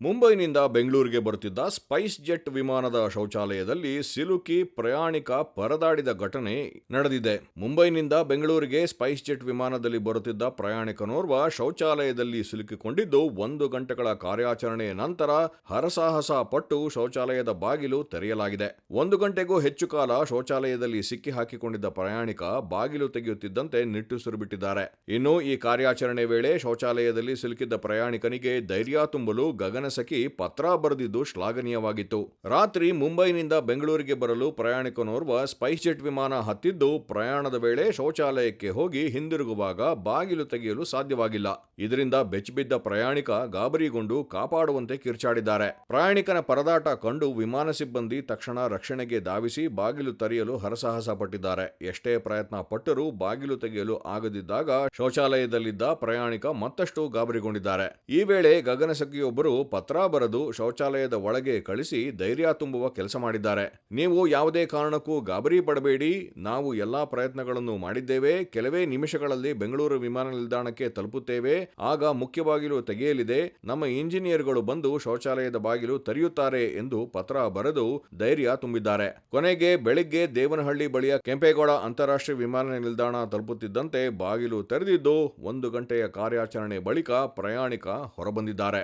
ಮುಂಬೈನಿಂದ ಬೆಂಗಳೂರಿಗೆ ಬರುತ್ತಿದ್ದ Spice jet ವಿಮಾನದ ಶೌಚಾಲಯದಲ್ಲಿ ಸಿಲುಕಿ ಪ್ರಯಾಣಿಕ ಪರದಾಡಿದ ಘಟನೆ ನಡೆದಿದೆ. ಮುಂಬೈನಿಂದ ಬೆಂಗಳೂರಿಗೆ ಸ್ಪೈಸ್ ಜೆಟ್ ವಿಮಾನದಲ್ಲಿ ಬರುತ್ತಿದ್ದ ಪ್ರಯಾಣಿಕನೋರ್ವ ಶೌಚಾಲಯದಲ್ಲಿ ಸಿಲುಕಿಕೊಂಡಿದ್ದು, ಒಂದು ಗಂಟೆಗಳ ಕಾರ್ಯಾಚರಣೆಯ ನಂತರ ಹರಸಾಹಸ ಪಟ್ಟು ಶೌಚಾಲಯದ ಬಾಗಿಲು ತೆರೆಯಲಾಗಿದೆ. ಒಂದು ಗಂಟೆಗೂ ಹೆಚ್ಚು ಕಾಲ ಶೌಚಾಲಯದಲ್ಲಿ ಸಿಕ್ಕಿ ಹಾಕಿಕೊಂಡಿದ್ದ ಪ್ರಯಾಣಿಕ ಬಾಗಿಲು ತೆಗೆಯುತ್ತಿದ್ದಂತೆ ನಿಟ್ಟುಸಿರು ಬಿಟ್ಟಿದ್ದಾರೆ ಇನ್ನು ಈ ಕಾರ್ಯಾಚರಣೆ ವೇಳೆ ಶೌಚಾಲಯದಲ್ಲಿ ಸಿಲುಕಿದ್ದ ಪ್ರಯಾಣಿಕನಿಗೆ ಧೈರ್ಯ ತುಂಬಲು ಗಗನಸಖಿ ಪತ್ರ ಬರೆದಿದ್ದು ಶ್ಲಾಘನೀಯವಾಗಿತ್ತು. ರಾತ್ರಿ ಮುಂಬೈನಿಂದ ಬೆಂಗಳೂರಿಗೆ ಬರಲು ಪ್ರಯಾಣಿಕನೋರ್ವ ಸ್ಪೈಸ್ ಜೆಟ್ ವಿಮಾನ ಹತ್ತಿದ್ದು ಪ್ರಯಾಣದ ವೇಳೆ ಶೌಚಾಲಯಕ್ಕೆ ಹೋಗಿ ಹಿಂದಿರುಗುವಾಗ ಬಾಗಿಲು ತೆಗೆಯಲು ಸಾಧ್ಯವಾಗಿಲ್ಲ. ಇದರಿಂದ ಬೆಚ್ಚಿಬಿದ್ದ ಪ್ರಯಾಣಿಕ ಗಾಬರಿಗೊಂಡು ಕಾಪಾಡುವಂತೆ ಕಿರ್ಚಾಡಿದ್ದಾರೆ. ಪ್ರಯಾಣಿಕನ ಪರದಾಟ ಕಂಡು ವಿಮಾನ ಸಿಬ್ಬಂದಿ ತಕ್ಷಣ ರಕ್ಷಣೆಗೆ ಧಾವಿಸಿ ಬಾಗಿಲು ತೆರೆಯಲು ಹರಸಾಹಸ ಪಟ್ಟಿದ್ದಾರೆ. ಎಷ್ಟೇ ಪ್ರಯತ್ನ ಪಟ್ಟರೂ ಬಾಗಿಲು ತೆಗೆಯಲು ಆಗದಿದ್ದಾಗ ಶೌಚಾಲಯದಲ್ಲಿದ್ದ ಪ್ರಯಾಣಿಕ ಮತ್ತಷ್ಟು ಗಾಬರಿಗೊಂಡಿದ್ದಾರೆ. ಈ ವೇಳೆ ಗಗನಸಖಿಯೊಬ್ಬರು ಪತ್ರ ಬರೆದು ಶೌಚಾಲಯದ ಒಳಗೆ ಕಳಿಸಿ ಧೈರ್ಯ ತುಂಬುವ ಕೆಲಸ ಮಾಡಿದ್ದಾರೆ. ನೀವು ಯಾವುದೇ ಕಾರಣಕ್ಕೂ ಗಾಬರಿ ಪಡಬೇಡಿ. ನಾವು ಎಲ್ಲಾ ಪ್ರಯತ್ನಗಳನ್ನು ಮಾಡಿದ್ದೇವೆ. ಕೆಲವೇ ನಿಮಿಷಗಳಲ್ಲಿ ಬೆಂಗಳೂರು ವಿಮಾನ ನಿಲ್ದಾಣಕ್ಕೆ ತಲುಪುತ್ತೇವೆ. ಆಗ ಮುಖ್ಯ ಬಾಗಿಲು ತೆಗೆಯಲಿದೆ. ನಮ್ಮ ಇಂಜಿನಿಯರ್ಗಳು ಬಂದು ಶೌಚಾಲಯದ ಬಾಗಿಲು ತೆರೆಯುತ್ತಾರೆ ಎಂದು ಪತ್ರ ಬರೆದು ಧೈರ್ಯ ತುಂಬಿದ್ದಾರೆ. ಕೊನೆಗೆ ಬೆಳಿಗ್ಗೆ ದೇವನಹಳ್ಳಿ ಬಳಿಯ ಕೆಂಪೇಗೌಡ ಅಂತಾರಾಷ್ಟ್ರೀಯ ವಿಮಾನ ನಿಲ್ದಾಣ ತಲುಪುತ್ತಿದ್ದಂತೆ ಬಾಗಿಲು ತೆರೆದಿದ್ದು ಒಂದು ಗಂಟೆಯ ಕಾರ್ಯಾಚರಣೆ ಬಳಿಕ ಪ್ರಯಾಣಿಕ ಹೊರಬಂದಿದ್ದಾರೆ.